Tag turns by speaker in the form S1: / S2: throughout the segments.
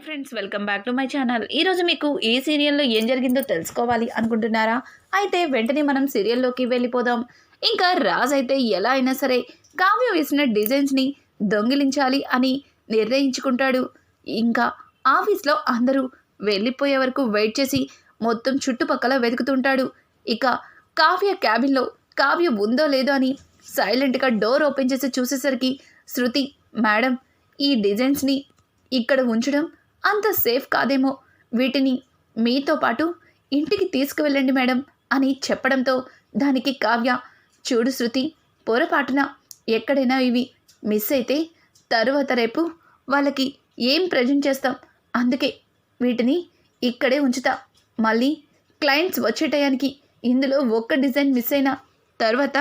S1: Hi friends welcome back to my channel ఈరోజు మీకు ఈ సీరియల్లో ఏం జరిగిందో తెలుసుకోవాలి అనుకుంటున్నారా? అయితే వెంటనే మనం సీరియల్లోకి వెళ్ళిపోదాం. ఇంకా రాజ్ అయితే ఎలా అయినా సరే కావ్య వేసిన డిజైన్స్ని దొంగిలించాలి అని నిర్ణయించుకుంటాడు. ఇంకా ఆఫీస్లో అందరూ వెళ్ళిపోయే వరకు వెయిట్ చేసి మొత్తం చుట్టుపక్కల వెతుకుతుంటాడు. ఇక కావ్య క్యాబిన్లో కావ్య ఉందో లేదో అని సైలెంట్గా డోర్ ఓపెన్ చేసి చూసేసరికి శృతి మేడం ఈ డిజైన్స్ని ఇక్కడ ఉంచడం అంత సేఫ్ కాదేమో. వీటిని మీతో పాటు ఇంటికి తీసుకువెళ్ళండి మేడం అని చెప్పడంతో దానికి కావ్య చూడు శృతి పొరపాటున ఎక్కడైనా ఇవి మిస్ అయితే తరువాత రేపు వాళ్ళకి ఏం ప్రజెంట్ చేస్తాం? అందుకే వీటిని ఇక్కడే ఉంచుతా. మళ్ళీ క్లయింట్స్ వచ్చే టయానికి ఇందులో ఒక్క డిజైన్ మిస్ అయినా తర్వాత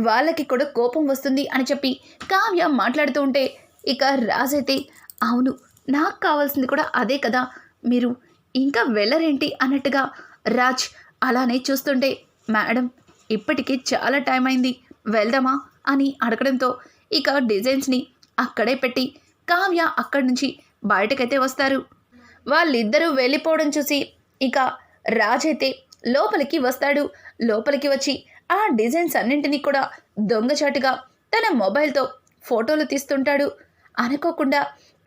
S1: వాళ్ళకి కూడా కోపం వస్తుంది అని చెప్పి కావ్య మాట్లాడుతూ ఉంటే ఇక రాజైతే అవును నాకు కావాల్సింది కూడా అదే కదా. మీరు ఇంకా వెళ్ళరేంటి అన్నట్టుగా రాజ్ అలానే చూస్తుంటే మేడం ఇప్పటికీ చాలా టైం అయింది వెళ్దామా? అని అడగడంతో ఇక డిజైన్స్ని అక్కడే పెట్టి కావ్య అక్కడి నుంచి బయటకైతే వస్తారు. వాళ్ళిద్దరూ వెళ్ళిపోవడం చూసి ఇక రాజ్ అయితే లోపలికి వస్తాడు. లోపలికి వచ్చి ఆ డిజైన్స్ అన్నింటినీ కూడా దొంగచాటుగా తన మొబైల్తో ఫోటోలు తీస్తుంటాడు. అనుకోకుండా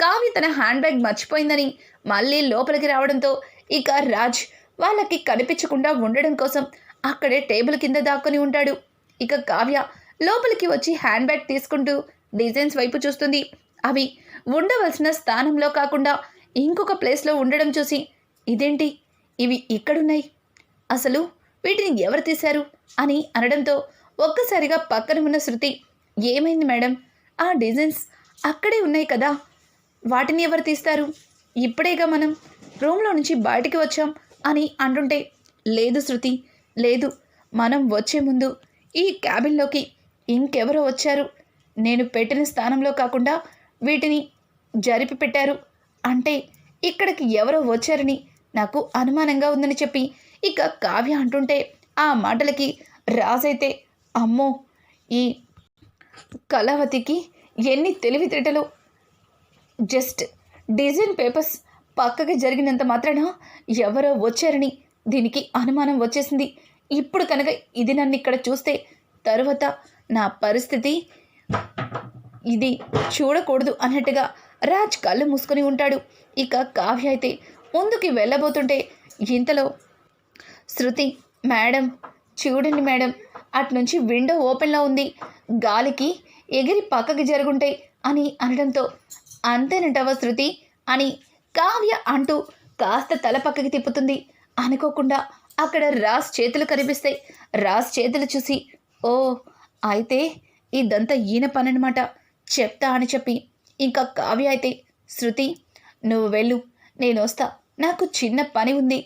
S1: కావ్య తన హ్యాండ్ బ్యాగ్ మర్చిపోయిందని మళ్ళీ లోపలికి రావడంతో ఇక రాజ్ వాళ్ళకి కనిపించకుండా ఉండడం కోసం అక్కడే టేబుల్ కింద దాక్కుని ఉంటాడు. ఇక కావ్య లోపలికి వచ్చి హ్యాండ్ బ్యాగ్ తీసుకుంటూ డిజైన్స్ వైపు చూస్తుంది. అవి ఉండవలసిన స్థానంలో కాకుండా ఇంకొక ప్లేస్లో ఉండడం చూసి ఇదేంటి? ఇవి ఇక్కడున్నాయి. అసలు వీటిని ఎవరు తీశారు? అని అనడంతో ఒక్కసారిగా పక్కన ఉన్న శృతి ఏమైంది మేడం? ఆ డిజైన్స్ అక్కడే ఉన్నాయి కదా. వాటిని ఎవరు తీస్తారు? ఇప్పుడేగా మనం రూమ్లో నుంచి బయటికి వచ్చాం అని అంటుంటే లేదు శృతి లేదు. మనం వచ్చే ముందు ఈ క్యాబిన్లోకి ఇంకెవరో వచ్చారు? నేను పెట్టిన స్థానంలో కాకుండా వీటిని జరిపి పెట్టారు. అంటే ఇక్కడికి ఎవరో వచ్చారని నాకు అనుమానంగా ఉందని చెప్పి ఇక కావ్య అంటుంటే ఆ మాటలకి రాజైతే అమ్మో! ఈ కళావతికి ఎన్ని తెలివితేటలు జస్ట్ డిజైన్ పేపర్స్ పక్కకి జరిగినంత మాత్రాన ఎవరో వచ్చారని దీనికి అనుమానం వచ్చేసింది. ఇప్పుడు కనుక ఇది నన్ను ఇక్కడ చూస్తే తరువాత నా పరిస్థితి ఇది చూడకూడదు అన్నట్టుగా రాజ్ కళ్ళు మూసుకొని ఉంటాడు. ఇక కావ్య అయితే ముందుకి వెళ్ళబోతుంటే ఇంతలో శృతి మేడం చూడండి మేడం అటు నుంచి విండో ఓపెన్లో ఉంది. గాలికి ఎగిరి పక్కకి జరుగుంటాయి అని అనడంతో అంతేనంటావా శృతి? అని కావ్య అంటూ కాస్త తల పక్కకి తిప్పుతుంది. అనుకోకుండా అక్కడ రాస్ చేతులు కనిపిస్తాయి రాస్ చేతులు చూసి ఓ అయితే ఇదంతా ఈయన పననమాట చెప్తా అని చెప్పి ఇంకా కావ్య అయితే శృతి నువ్వు వెళ్ళు నేను వస్తా. నాకు చిన్న పని ఉంది.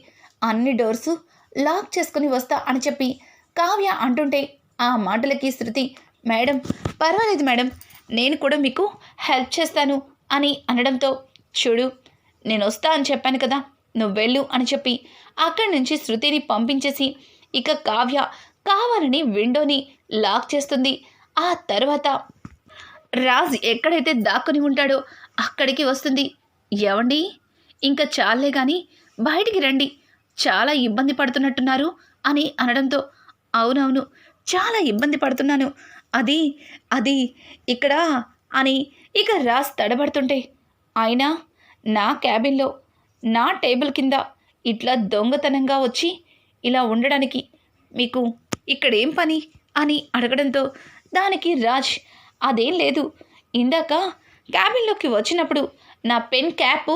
S1: అన్ని డోర్సు లాక్ చేసుకుని వస్తా అని చెప్పి కావ్య అంటుంటే ఆ మాటలకి శృతి మేడం పర్వాలేదు మేడం నేను కూడా మీకు హెల్ప్ చేస్తాను. అని అనడంతో చూడు నేను వస్తా అని చెప్పాను కదా నువ్వు వెళ్ళు అని చెప్పి అక్కడి నుంచి శృతిని పంపించేసి ఇక కావ్య కావాలని విండోని లాక్ చేస్తుంది. ఆ తర్వాత రాజ్ ఎక్కడైతే దాక్కుని ఉంటాడో అక్కడికి వస్తుంది. ఎవండి ఇంకా చాలే కానీ బయటికి రండి. చాలా ఇబ్బంది పడుతున్నట్టున్నారు అని అనడంతో అవునవును చాలా ఇబ్బంది పడుతున్నాను. అది అది ఇక్కడ అని ఇక రాజ్ తడబడుతుంటే అయినా నా క్యాబిన్లో నా టేబుల్ కింద ఇట్లా దొంగతనంగా వచ్చి ఇలా ఉండడానికి మీకు ఇక్కడ ఏం పని? అని అడగడంతో దానికి రాజ్ అదేం లేదు. ఇందాక క్యాబిన్లోకి వచ్చినప్పుడు నా పెన్ క్యాపు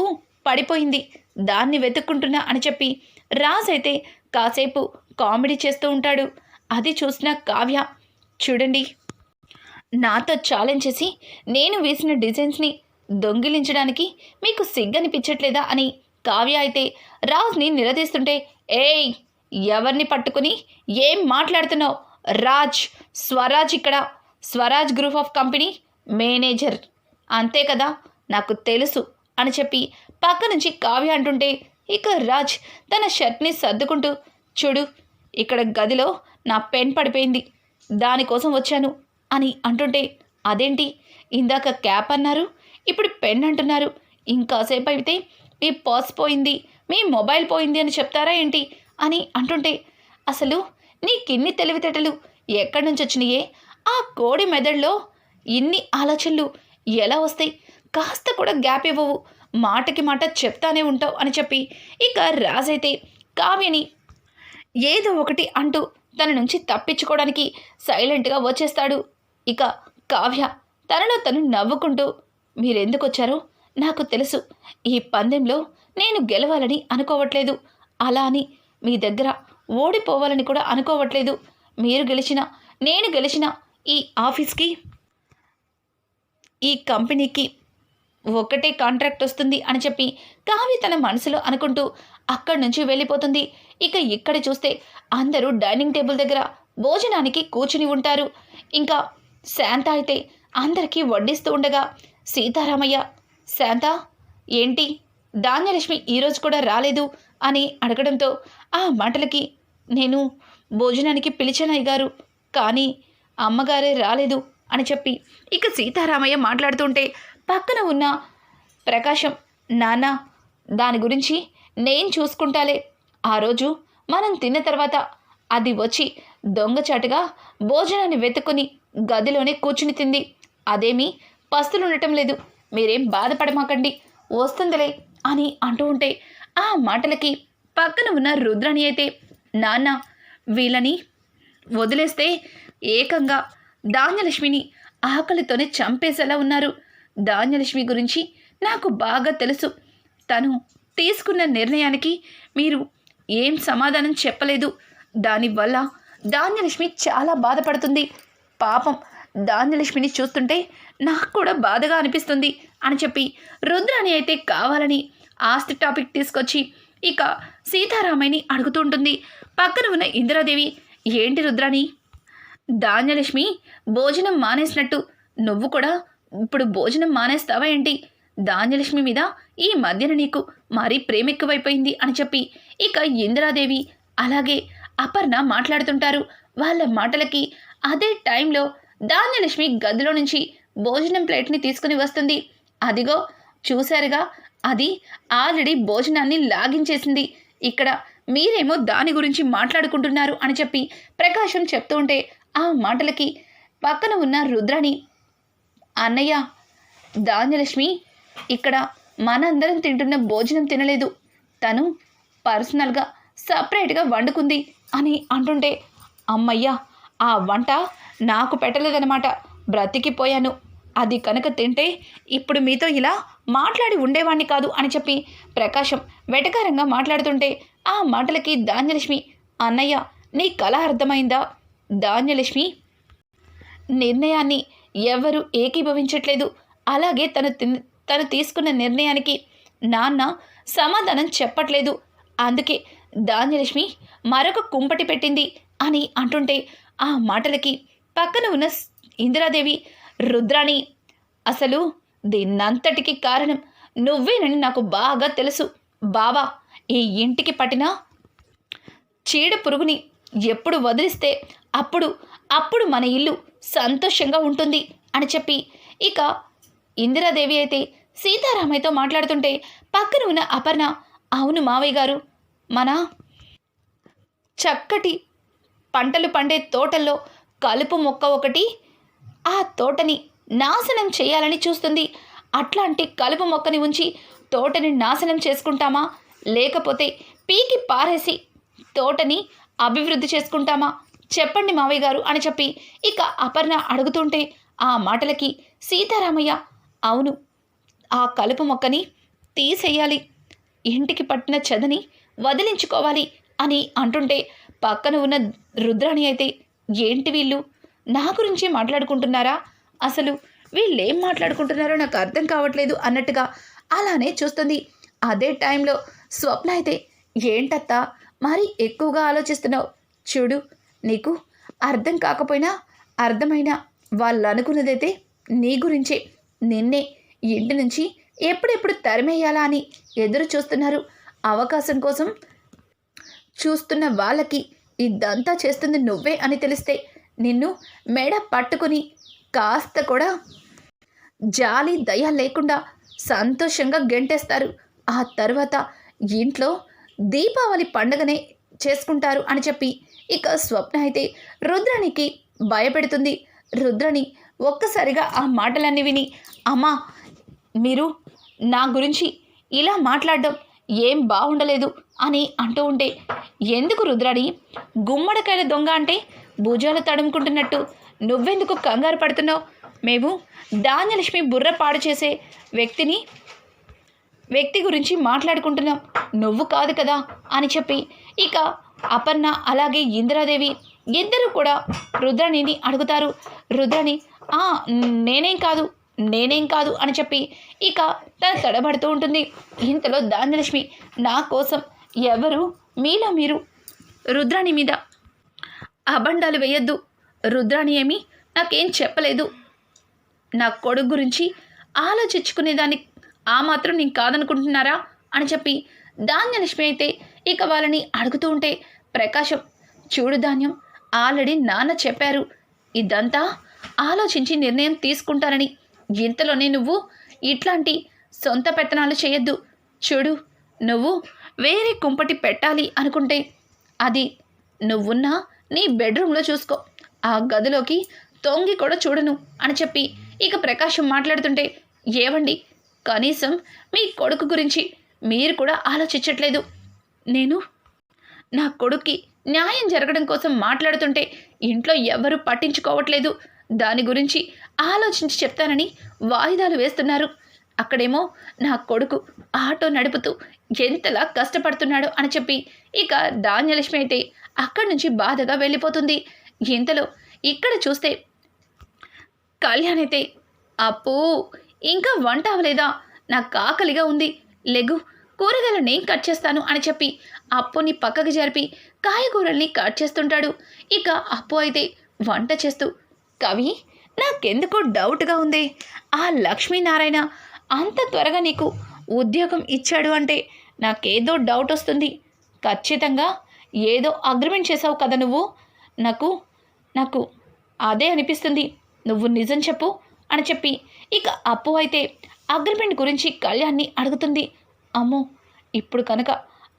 S1: పడిపోయింది. దాన్ని వెతుక్కుంటున్నా అని చెప్పి రాజ్ అయితే కాసేపు కామెడీ చేస్తూ ఉంటాడు. అది చూసిన కావ్య చూడండి నాతో ఛాలెంజ్ చేసి నేను వేసిన డిజైన్స్ని దొంగిలించడానికి మీకు సిగ్గనిపించట్లేదా అని కావ్య అయితే రాజ్ని నిలదీస్తుంటే ఏయ్ ఎవరిని పట్టుకుని ఏం మాట్లాడుతున్నావు? రాజ్ స్వరాజ్ ఇక్కడ. Swaraj group of company manager అంతే కదా? నాకు తెలుసు అని చెప్పి పక్క నుంచి కావ్య అంటుంటే ఇక రాజ్ తన షర్ట్ని సర్దుకుంటూ చూడు ఇక్కడ గదిలో నా పెన్ పడిపోయింది. దానికోసం వచ్చాను. అని అంటుంటే అదేంటి? ఇందాక క్యాప్ అన్నారు ఇప్పుడు పెన్ అంటున్నారు. ఇంకాసేపు అయితే మీ పర్స్ పోయింది మీ మొబైల్ పోయింది అని చెప్తారా ఏంటి? అని అంటుంటే అసలు నీకిన్ని తెలివితేటలు ఎక్కడి నుంచి వచ్చినాయే? ఆ కోడి మెదడులో ఇన్ని ఆలోచనలు ఎలా వస్తాయి? కాస్త కూడా గ్యాప్ ఇవ్వవు. మాటకి మాట చెప్తానే ఉంటావు అని చెప్పి ఇక రాజైతే కావ్యని ఏదో ఒకటి అంటూ తన నుంచి తప్పించుకోవడానికి సైలెంట్గా వచ్చేస్తాడు. ఇక కావ్య తనలో తను నవ్వుకుంటూ మీరెందుకు వచ్చారో నాకు తెలుసు. ఈ పందెంలో నేను గెలవాలని అనుకోవట్లేదు. అలా అని మీ దగ్గర ఓడిపోవాలని కూడా అనుకోవట్లేదు. మీరు గెలిచిన నేను గెలిచిన ఈ ఆఫీస్కి ఈ కంపెనీకి ఒకటే కాంట్రాక్ట్ వస్తుంది అని చెప్పి కావ్య తన మనసులో అనుకుంటూ అక్కడి నుంచి వెళ్ళిపోతుంది. ఇక ఇక్కడ చూస్తే అందరూ డైనింగ్ టేబుల్ దగ్గర భోజనానికి కూర్చుని ఉంటారు. ఇంకా శాంత అయితే అందరికీ వడ్డిస్తూ ఉండగా సీతారామయ్య శాంత ఏంటి? ధాన్యలక్ష్మి ఈరోజు కూడా రాలేదు అని అడగడంతో ఆ మాటలకి నేను భోజనానికి పిలిచానయ్య గారు కానీ అమ్మగారే రాలేదు అని చెప్పి ఇక సీతారామయ్య మాట్లాడుతుంటే పక్కన ఉన్న ప్రకాశం నాన్న దాని గురించి నేను చూసుకుంటాలే. ఆ రోజు మనం తిన్న తర్వాత అది వచ్చి దొంగచాటుగా భోజనాన్ని వెతుకుని గదిలోనే కూర్చుని తింది. అదేమీ? పస్తులు ఉండటం లేదు. మీరేం బాధపడమాకండి. వస్తుందిలే అని అంటూ ఉంటే ఆ మాటలకి పక్కన ఉన్న రుద్రాణి అయితే నాన్న వీళ్ళని వదిలేస్తే ఏకంగా ధాన్యలక్ష్మిని ఆకలితోనే చంపేసేలా ఉన్నారు. ధాన్యలక్ష్మి గురించి నాకు బాగా తెలుసు. తను తీసుకున్న నిర్ణయానికి మీరు ఏం సమాధానం చెప్పలేదు. దానివల్ల ధాన్యలక్ష్మి చాలా బాధపడుతుంది. పాపం దానిలక్ష్మిని చూస్తుంటే నాకు కూడా బాధగా అనిపిస్తుంది అని చెప్పి రుద్రాని అయితే కావాలని ఆస్తి టాపిక్ తీసుకొచ్చి ఇక సీతారామయ్యని అడుగుతుంటుంది పక్కన ఉన్న ఇందిరాదేవి ఏంటి రుద్రాని ధాన్యలక్ష్మి భోజనం మానేసినట్టు నువ్వు కూడా ఇప్పుడు భోజనం మానేస్తావా ఏంటి? ధాన్యలక్ష్మి మీద ఈ మధ్యన నీకు మరీ ప్రేమ ఎక్కువైపోయింది అని చెప్పి ఇక ఇందిరాదేవి అలాగే అపర్ణ మాట్లాడుతుంటారు. వాళ్ళ మాటలకి అదే టైంలో ధాన్యలక్ష్మి గదిలో నుంచి భోజనం ప్లేట్ని తీసుకుని వస్తుంది. అదిగో చూశారుగా అది ఆల్రెడీ భోజనాన్ని లాగించేసింది. ఇక్కడ మీరేమో దాని గురించి మాట్లాడుకుంటున్నారు అని చెప్పి ప్రకాశం చెప్తూ ఉంటే ఆ మాటలకి పక్కన ఉన్న రుద్రాణి అన్నయ్య ధాన్యలక్ష్మి ఇక్కడ మనందరం తింటున్న భోజనం తినలేదు. తను పర్సనల్గా సపరేట్గా వండుకుంది అని అంటుంటే అమ్మయ్యా ఆ వంట నాకు పెట్టలేదనమాట బ్రతికిపోయాను. అది కనుక తింటే ఇప్పుడు మీతో ఇలా మాట్లాడి ఉండేవాణ్ణి కాదు అని చెప్పి ప్రకాశం వెటకారంగా మాట్లాడుతుంటే ఆ మాటలకి ధాన్యలక్ష్మి అన్నయ్య నీ కళ అర్థమైందా? ధాన్యలక్ష్మి నిర్ణయాన్ని ఎవరు ఏకీభవించట్లేదు. అలాగే తను తిన్- తను తీసుకున్న నిర్ణయానికి నాన్న సమాధానం చెప్పట్లేదు. అందుకే ధాన్యలక్ష్మి మరొక కుంపటి పెట్టింది అని అంటుంటే ఆ మాటలకి పక్కన ఉన్న ఇందిరాదేవి రుద్రాణి అసలు దీన్నంతటికి కారణం నువ్వేనని నాకు బాగా తెలుసు. బావా ఈ ఇంటికి పట్టిన చీడ పురుగుని ఎప్పుడు వదిలిస్తే అప్పుడు అప్పుడు మన ఇల్లు సంతోషంగా ఉంటుంది అని చెప్పి ఇక ఇందిరాదేవి అయితే సీతారామయ్యతో మాట్లాడుతుంటే పక్కన ఉన్న అపర్ణ అవును మావయ్య గారు మన చక్కటి పంటలు పండే తోటల్లో కలుపు మొక్క ఒకటి ఆ తోటని నాశనం చేయాలని చూస్తుంది. అట్లాంటి కలుపు మొక్కని ఉంచి తోటని నాశనం చేసుకుంటామా? లేకపోతే పీకి పారేసి తోటని అభివృద్ధి చేసుకుంటామా? చెప్పండి మావయ్య గారు అని చెప్పి ఇక అపర్ణ అడుగుతుంటే ఆ మాటలకి సీతారామయ్య అవును ఆ కలుపు మొక్కని తీసేయాలి. ఇంటికి పట్టిన చెదని వదిలించుకోవాలి అని అంటుంటే పక్కన ఉన్న రుద్రాణి అయితే ఏంటి వీళ్ళు? నా గురించి మాట్లాడుకుంటున్నారా? అసలు వీళ్ళేం మాట్లాడుకుంటున్నారో నాకు అర్థం కావట్లేదు అన్నట్టుగా అలానే చూస్తుంది. అదే టైంలో స్వప్న అయితే ఏంటత్తా మరి ఎక్కువగా ఆలోచిస్తున్నావు? చూడు నీకు అర్థం కాకపోయినా అర్థమైనా వాళ్ళు అనుకున్నదైతే నీ గురించే. నిన్నే ఇంటి నుంచి ఎప్పుడెప్పుడు తరిమేయాలా అని ఎదురు చూస్తున్నారు. అవకాశం కోసం చూస్తున్న వాళ్ళకి ఇదంతా చేస్తుంది నువ్వే అని తెలిస్తే నిన్ను మెడ పట్టుకుని కాస్త కూడా జాలి దయ లేకుండా సంతోషంగా గెంటేస్తారు. ఆ తర్వాత ఇంట్లో దీపావళి పండుగనే చేసుకుంటారు అని చెప్పి ఇక స్వప్న అయితే రుద్రానికి భయపెడుతుంది. రుద్రని ఒక్కసారిగా ఆ మాటలన్నీ విని అమ్మా మీరు నా గురించి ఇలా మాట్లాడడం ఏం బాగుండలేదు అని అంటూ ఉంటే ఎందుకు రుద్రాడి? గుమ్మడికాయల దొంగ అంటే భుజాలు తడుముకుంటున్నట్టు. నువ్వెందుకు కంగారు పడుతున్నావు? మేము ధాన్యలక్ష్మి బుర్ర పాడు చేసే వ్యక్తిని వ్యక్తి గురించి మాట్లాడుకుంటున్నాం. నువ్వు కాదు కదా అని చెప్పి ఇక అపర్ణ అలాగే ఇందిరాదేవి ఇద్దరు కూడా రుద్రాణిని అడుగుతారు. రుద్రాణి "ఆ, నేనేం కాదు. నేనేం కాదు అని చెప్పి ఇక తన తడబడుతూ ఉంటుంది. ఇంతలో ధాన్యలక్ష్మి నా కోసం ఎవరు? మీలో మీరు? రుద్రాణి మీద అబండాలు వేయొద్దు. రుద్రాణి ఏమి నాకేం చెప్పలేదు. నా కొడుకు గురించి ఆలోచించుకునేదాన్ని ఆ మాత్రం నేను కాదనుకుంటున్నారా అని చెప్పి ధాన్యలక్ష్మి అయితే ఇక వాళ్ళని అడుగుతూ ఉంటే ప్రకాశం చూడు ధాన్యం ఆల్రెడీ నాన్న చెప్పారు. ఇదంతా ఆలోచించి నిర్ణయం తీసుకుంటారని ఇంతలోనే నువ్వు ఇట్లాంటి సొంత పెత్తనాలు చేయొద్దు. చూడు నువ్వు వేరే కుంపటి పెట్టాలి అనుకుంటే అది నువ్వున్న నీ బెడ్రూమ్లో చూసుకో. ఆ గదిలోకి తొంగి కూడా చూడను అని చెప్పి ఇక ప్రకాశం మాట్లాడుతుంటే ఏవండి కనీసం మీ కొడుకు గురించి మీరు కూడా ఆలోచించట్లేదు. నేను నా కొడుక్కి న్యాయం జరగడం కోసం మాట్లాడుతుంటే ఇంట్లో ఎవరు పట్టించుకోవట్లేదు. దాని గురించి ఆలోచించి చెప్తానని వాయిదాలు వేస్తున్నారు. అక్కడేమో నా కొడుకు ఆటో నడుపుతూ ఎంతలా కష్టపడుతున్నాడు అని చెప్పి ఇక ధాన్యలక్ష్మి అయితే అక్కడి నుంచి బాధగా వెళ్ళిపోతుంది. ఇంతలో ఇక్కడ చూస్తే కళ్యాణ్ అయితే అప్పు ఇంకా వంట అవ్వలేదా? నాకు ఆకలిగా ఉంది. లెగు కూరగాయలు నేను కట్ చేస్తాను అని చెప్పి అప్పుని పక్కకు జరిపి కాయగూరల్ని కట్ చేస్తుంటాడు. ఇక అప్పు అయితే వంట చేస్తూ కవి నాకెందుకో డౌట్గా ఉంది. ఆ లక్ష్మీనారాయణ అంత త్వరగా నీకు ఉద్యోగం ఇచ్చాడు అంటే నాకేదో డౌట్ వస్తుంది. ఖచ్చితంగా ఏదో అగ్రిమెంట్ చేసావు కదా నువ్వు. నాకు నాకు అదే అనిపిస్తుంది. నువ్వు నిజం చెప్పు అని చెప్పి ఇక అప్పు అయితే అగ్రిమెంట్ గురించి కళ్యాణ్ని అడుగుతుంది. అమ్మో ఇప్పుడు కనుక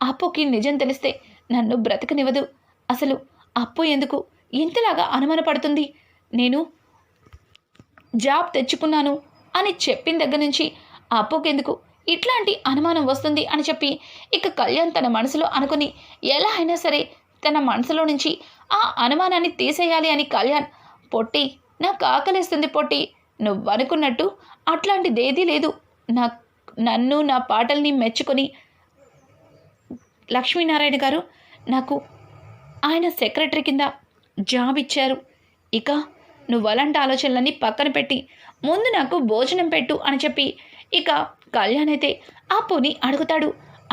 S1: అప్పుకి నిజం తెలిస్తే నన్ను బ్రతకనివ్వదు. అసలు అప్పు ఎందుకు ఇంతలాగా అనుమానపడుతుంది? నేను జాబ్ తెచ్చుకున్నాను అని చెప్పిన దగ్గర నుంచి అప్పుకెందుకు? ఇట్లాంటి అనుమానం వస్తుంది అని చెప్పి ఇక కళ్యాణ్ తన మనసులో అనుకుని ఎలా అయినా సరే తన మనసులో నుంచి ఆ అనుమానాన్ని తీసేయాలి అని కళ్యాణ్ పొట్టి నాకు ఆకలిస్తుంది పొట్టి నువ్వు అనుకున్నట్టు అట్లాంటిదేదీ లేదు. నా నన్ను నా పాటల్ని మెచ్చుకొని లక్ష్మీనారాయణ గారు నాకు ఆయన సెక్రటరీ కింద జాబ్ ఇచ్చారు. ఇక నువ్వు అలాంటి ఆలోచనలన్నీ పక్కన పెట్టి ముందు నాకు భోజనం పెట్టు అని చెప్పి ఇక కళ్యాణ్ అయితే అప్పుని అడుగుతాడు.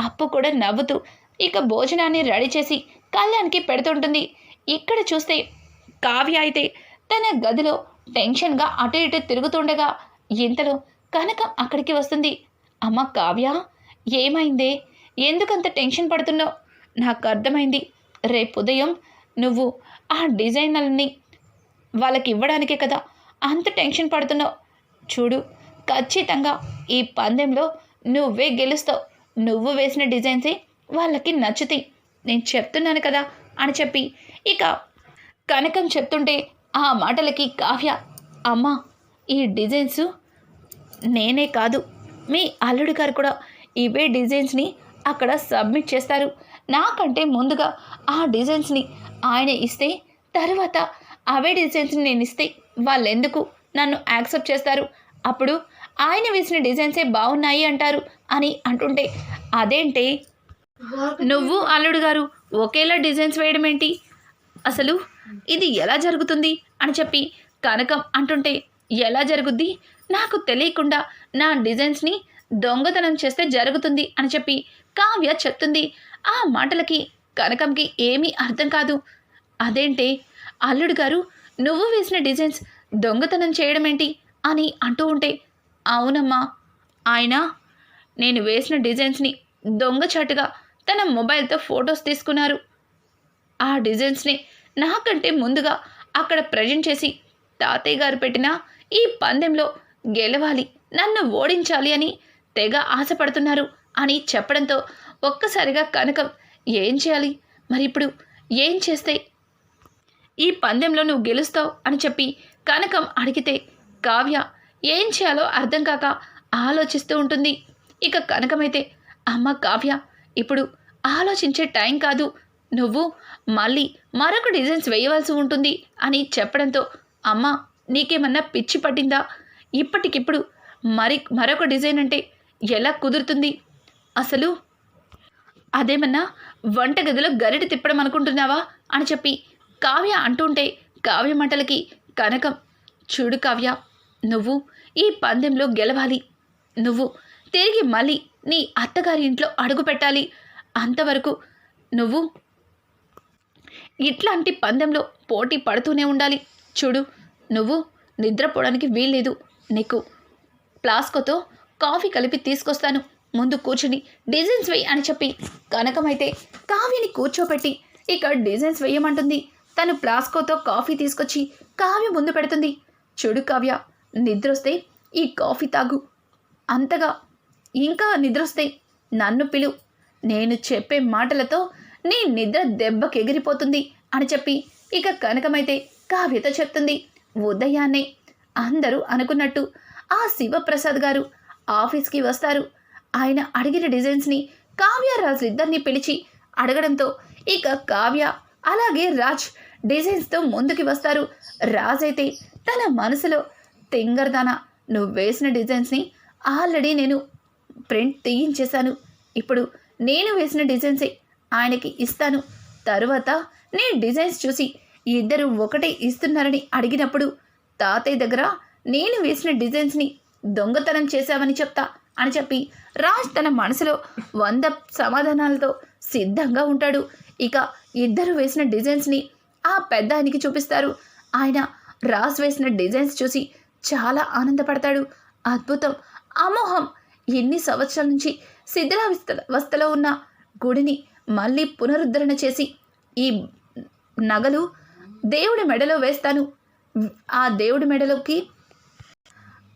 S1: అప్పు కూడా నవ్వుతూ ఇక భోజనాన్ని రెడీ చేసి కళ్యాణ్కి పెడుతుంటుంది. ఇక్కడ చూస్తే కావ్య అయితే తన గదిలో టెన్షన్గా అటు ఇటు తిరుగుతుండగా ఇంతలో కనకం అక్కడికి వస్తుంది. అమ్మ కావ్య ఏమైందే? ఎందుకంత టెన్షన్ పడుతున్నావు? నాకు అర్థమైంది. రేపు ఉదయం నువ్వు ఆ డిజైనర్ని వాళ్ళకి ఇవ్వడానికే కదా. అంత టెన్షన్ పడుతున్నావు. చూడు ఖచ్చితంగా ఈ పందెంలో నువ్వే గెలుస్తావు. నువ్వు వేసిన డిజైన్సే వాళ్ళకి నచ్చుతాయి. నేను చెప్తున్నాను కదా అని చెప్పి ఇక కనకం చెప్తుంటే ఆ మాటలకి కావ్య అమ్మా ఈ డిజైన్స్ నేనే కాదు. మీ అల్లుడు గారు కూడా ఇవే డిజైన్స్ని అక్కడ సబ్మిట్ చేస్తారు. నాకంటే ముందుగా ఆ డిజైన్స్ని ఆయన ఇస్తే తర్వాత అవే డిజైన్స్ని నేను ఇస్తే వాళ్ళు ఎందుకు నన్ను యాక్సెప్ట్ చేస్తారు? అప్పుడు ఆయన వేసిన డిజైన్సే బాగున్నాయి అంటారు? అని అంటుంటే అదేంటి? నువ్వు అల్లుడు గారు ఒకేలా డిజైన్స్ వేయడం ఏంటి? అసలు ఇది ఎలా జరుగుతుంది? అని చెప్పి కనకం అంటుంటే ఎలా జరుగుద్ది? నాకు తెలియకుండా నా డిజైన్స్ని దొంగతనం చేస్తే జరుగుతుంది అని చెప్పి కావ్య చెప్తుంది. ఆ మాటలకి కనకంకి ఏమీ అర్థం కాదు. అదేంటే? అల్లుడు గారు నువ్వు వేసిన డిజైన్స్ దొంగతనం చేయడం ఏంటి అని అంటూ ఉంటే అవునమ్మా. ఆయన నేను వేసిన డిజైన్స్ని దొంగచాటుగా తన మొబైల్తో ఫొటోస్ తీసుకున్నారు. ఆ డిజైన్స్ని నాకంటే ముందుగా అక్కడ ప్రజెంట్ చేసి తాతయ్య గారు పెట్టిన ఈ పందెంలో గెలవాలి నన్ను ఓడించాలి అని తెగ ఆశపడుతున్నారు అని చెప్పడంతో ఒక్కసారిగా కనకం ఏం చేయాలి? మరి ఇప్పుడు ఏం చేస్తే ఈ పందెంలో నువ్వు గెలుస్తావు అని చెప్పి కనకం అడిగితే కావ్య ఏం చేయాలో అర్థం కాక ఆలోచిస్తూ ఉంటుంది. ఇక కనకమైతే అమ్మ కావ్య ఇప్పుడు ఆలోచించే టైం కాదు. నువ్వు మళ్ళీ మరొక డిజైన్స్ వేయవలసి ఉంటుంది అని చెప్పడంతో అమ్మ నీకేమన్నా పిచ్చి పట్టిందా? ఇప్పటికిప్పుడు మరి మరొక డిజైన్ అంటే ఎలా కుదురుతుంది? అసలు అదేమన్నా వంటగదిలో గరిట తిప్పడం అనుకుంటున్నావా? అని చెప్పి కావ్య అంటుంటే కావ్య మంటలకి కనకం చూడు కావ్య నువ్వు ఈ పందెంలో గెలవాలి. నువ్వు తిరిగి మళ్ళీ నీ అత్తగారి ఇంట్లో అడుగు పెట్టాలి. అంతవరకు నువ్వు ఇట్లాంటి పందెంలో పోటీ పడుతూనే ఉండాలి. చూడు నువ్వు నిద్రపోవడానికి వీల్లేదు. నీకు ప్లాస్కోతో కాఫీ కలిపి తీసుకొస్తాను. ముందు కూర్చుని డిజైన్స్ వేయి అని చెప్పి కనకమైతే కావ్యని కూర్చోపెట్టి ఇక డిజైన్స్ వేయమంటుంది. తను ప్లాస్కోతో కాఫీ తీసుకొచ్చి కావ్య ముందు పెడుతుంది. చూడు కావ్య నిద్రొస్తే ఈ కాఫీ తాగు. అంతగా ఇంకా నిద్రొస్తే నన్ను పిలు. నేను చెప్పే మాటలతో నీ నిద్ర దెబ్బకెగిరిపోతుంది అని చెప్పి ఇక కనకమైతే కావ్యతో చెప్తుంది. ఉదయాన్నే అందరూ అనుకున్నట్టు ఆ శివప్రసాద్ గారు ఆఫీస్కి వస్తారు. ఆయన అడిగిన డిజైన్స్ని కావ్య రాజు ఇద్దరిని పిలిచి అడగడంతో ఇక కావ్య అలాగే రాజ్ డిజైన్స్తో ముందుకి వస్తారు. రాజైతే అయితే తన మనసులో తింగర్దానా నువ్వు వేసిన డిజైన్స్ని ఆల్రెడీ నేను ప్రింట్ తీయించేశాను. ఇప్పుడు నేను వేసిన డిజైన్సే ఆయనకి ఇస్తాను. తరువాత నీ డిజైన్స్ చూసి ఇద్దరు ఒకటే ఇస్తున్నారని అడిగినప్పుడు తాతయ్య దగ్గర నేను వేసిన డిజైన్స్ని దొంగతనం చేశావని చెప్తా అని చెప్పి రాజ్ తన మనసులో వంద సమాధానాలతో సిద్ధంగా ఉంటాడు. ఇక ఇద్దరు వేసిన డిజైన్స్ని ఆ పెద్ద ఆయనకి చూపిస్తారు. ఆయన రాజ్ వేసిన డిజైన్స్ చూసి చాలా ఆనందపడతాడు. అద్భుతం అమోహం! ఎన్ని సంవత్సరాల నుంచి శిథిలావస్థలో ఉన్న గుడిని మళ్ళీ పునరుద్ధరణ చేసి ఈ నగలు దేవుడి మెడలో వేస్తాను. ఆ దేవుడి మెడలోకి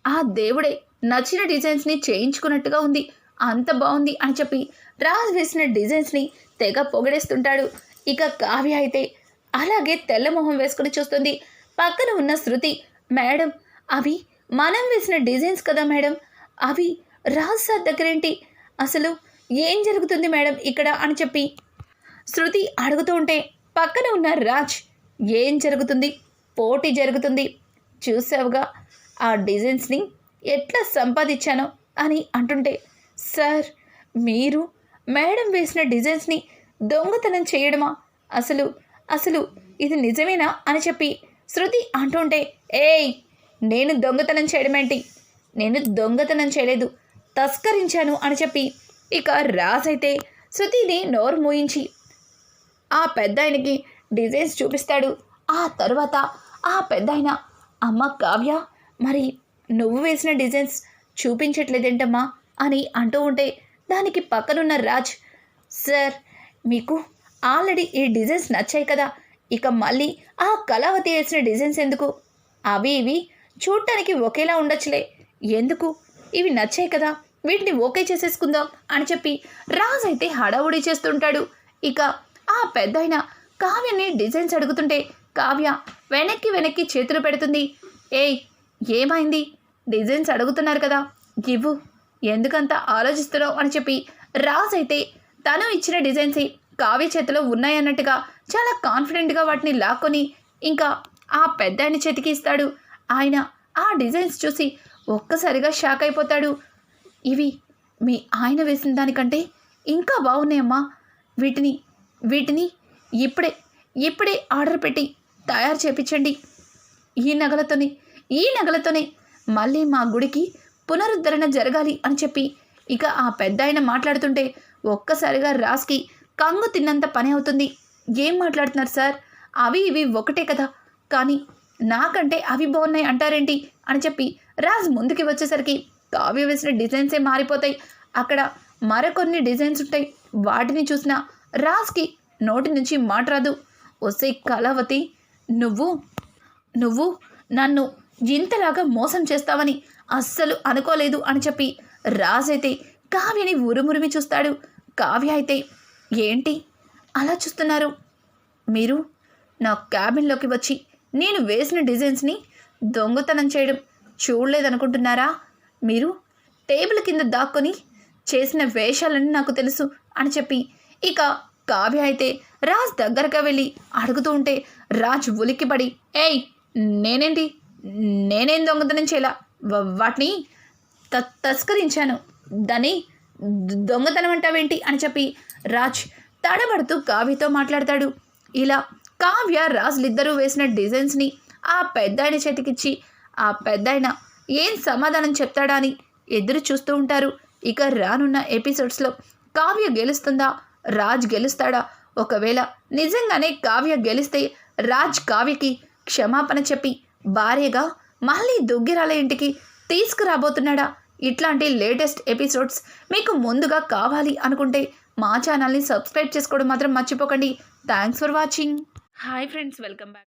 S1: ఆ దేవుడే నచ్చిన డిజైన్స్ని చేయించుకున్నట్టుగా ఉంది. అంత బాగుంది అని చెప్పి రాజ్ వేసిన డిజైన్స్ని తెగ పొగడేస్తుంటాడు. ఇక కావ్య అయితే అలాగే తెల్ల మొహం వేసుకుని చూస్తుంది. పక్కన ఉన్న శృతి మేడం అవి మనం వేసిన డిజైన్స్ కదా మేడం? అవి రాజ్ సార్ దగ్గరేంటి? అసలు ఏం జరుగుతుంది మేడం ఇక్కడ? అని చెప్పి శృతి అడుగుతూ ఉంటే పక్కన ఉన్న రాజ్ ఏం జరుగుతుంది? పోటీ జరుగుతుంది. చూసావుగా ఆ డిజైన్స్ని ఎట్లా సంపాదించానో అని అంటుంటే సార్ మీరు మేడం వేసిన డిజైన్స్ని దొంగతనం చేయడమా? అసలు అసలు ఇది నిజమేనా అని చెప్పి శృతి అంటుంటే ఏయ్ నేను దొంగతనం చేయడమేంటి నేను దొంగతనం చేయలేదు తస్కరించాను అని చెప్పి ఇక రాజైతే శృతిని నోరు మూయించి ఆ పెద్ద ఆయనకి డిజైన్స్ చూపిస్తాడు. ఆ తర్వాత ఆ పెద్ద ఆయన అమ్మ కావ్య మరి నువ్వు వేసిన డిజైన్స్ చూపించట్లేదేంటమ్మా? అని అంటూ ఉంటే దానికి పక్కనున్న రాజ్ సార్ మీకు ఆల్రెడీ ఈ డిజైన్స్ నచ్చాయి కదా. ఇక మళ్ళీ ఆ కళావతి వేసిన డిజైన్స్ ఎందుకు? అవి ఇవి చూడటానికి ఒకేలా ఉండొచ్చులే. ఎందుకు? ఇవి నచ్చాయి కదా. వీటిని ఓకే చేసేసుకుందాం అని చెప్పి రాజ్ అయితే హడావుడి చేస్తుంటాడు. ఇక ఆ పెద్దాయన కావ్యని డిజైన్స్ అడుగుతుంటే కావ్య వెనక్కి వెనక్కి చేతులు పెడుతుంది. ఏయ్ ఏమైంది? డిజైన్స్ అడుగుతున్నారు కదా. ఇవ్వు ఎందుకంత ఆలోచిస్తున్నావు అని చెప్పి రాజ్ అయితే తను ఇచ్చిన డిజైన్స్ కావ్య చేతిలో ఉన్నాయన్నట్టుగా చాలా కాన్ఫిడెంట్గా వాటిని లాక్కొని ఇంకా ఆ పెద్ద ఆయన చేతికి ఇస్తాడు. ఆయన ఆ డిజైన్స్ చూసి ఒక్కసారిగా షాక్ అయిపోతాడు. ఇవి మీ ఆయన వేసిన దానికంటే ఇంకా బాగున్నాయమ్మా. వీటిని వీటిని ఇప్పుడే ఇప్పుడే ఆర్డర్ పెట్టి తయారు చేపించండి. ఈ నగలతోనే ఈ నగలతోనే మళ్ళీ మా గుడికి పునరుద్ధరణ జరగాలి అని చెప్పి ఇక ఆ పెద్ద ఆయన మాట్లాడుతుంటే ఒక్కసారిగా రాస్కి కంగు తిన్నంత పని అవుతుంది. ఏం మాట్లాడుతున్నారు సార్? అవి ఇవి ఒకటే కదా. కానీ నాకంటే అవి బాగున్నాయి అంటారేంటి? అని చెప్పి రాజ్ ముందుకి వచ్చేసరికి కావ్య వేసిన డిజైన్సే మారిపోతాయి. అక్కడ మరికొన్ని డిజైన్స్ ఉంటాయి. వాటిని చూసిన రాజ్కి నోటి నుంచి మాట రాదు. కళావతి నువ్వు నువ్వు నన్ను ఇంతలాగా మోసం చేస్తావని అస్సలు అనుకోలేదు అని చెప్పి రాజ్ అయితే కావ్యని ఉరుమురిమి చూస్తాడు. కావ్య అయితే ఏంటి? అలా చూస్తున్నారు. మీరు నా క్యాబిన్లోకి వచ్చి నేను వేసిన డిజైన్స్ని దొంగతనం చేయడం చూడలేదనుకుంటున్నారా? మీరు టేబుల్ కింద దాక్కొని చేసిన వేషాలని నాకు తెలుసు అని చెప్పి ఇక కావ్య అయితే రాజ్ దగ్గరగా వెళ్ళి అడుగుతూ ఉంటే రాజ్ ఉలిక్కిపడి ఏయ్ నేనేంటి? నేనేం దొంగతనం చేయాల? వాటిని త తస్కరించాను. దాన్ని దొంగతనం అంటావేంటి? అని చెప్పి రాజ్ తడబడుతూ కావ్యతో మాట్లాడతాడు. ఇలా కావ్య రాజులిద్దరూ వేసిన డిజైన్స్ని ఆ పెద్దాయన చేతికిచ్చి ఆ పెద్దాయన ఏం సమాధానం చెప్తాడా అని ఎదురు చూస్తూ ఉంటారు. ఇక రానున్న ఎపిసోడ్స్లో కావ్య గెలుస్తుందా? రాజ్ గెలుస్తాడా? ఒకవేళ నిజంగానే కావ్య గెలిస్తే రాజ్ కావ్యకి క్షమాపణ చెప్పి భార్యగా మళ్ళీ దుగ్గిరాల ఇంటికి తీసుకురాబోతున్నాడా? ఇట్లాంటి లేటెస్ట్ ఎపిసోడ్స్ మీకు ముందుగా కావాలి అనుకుంటే మా ఛానల్ని సబ్స్క్రైబ్ చేసుకోవడం మాత్రం మర్చిపోకండి. Thanks for watching hi friends welcome back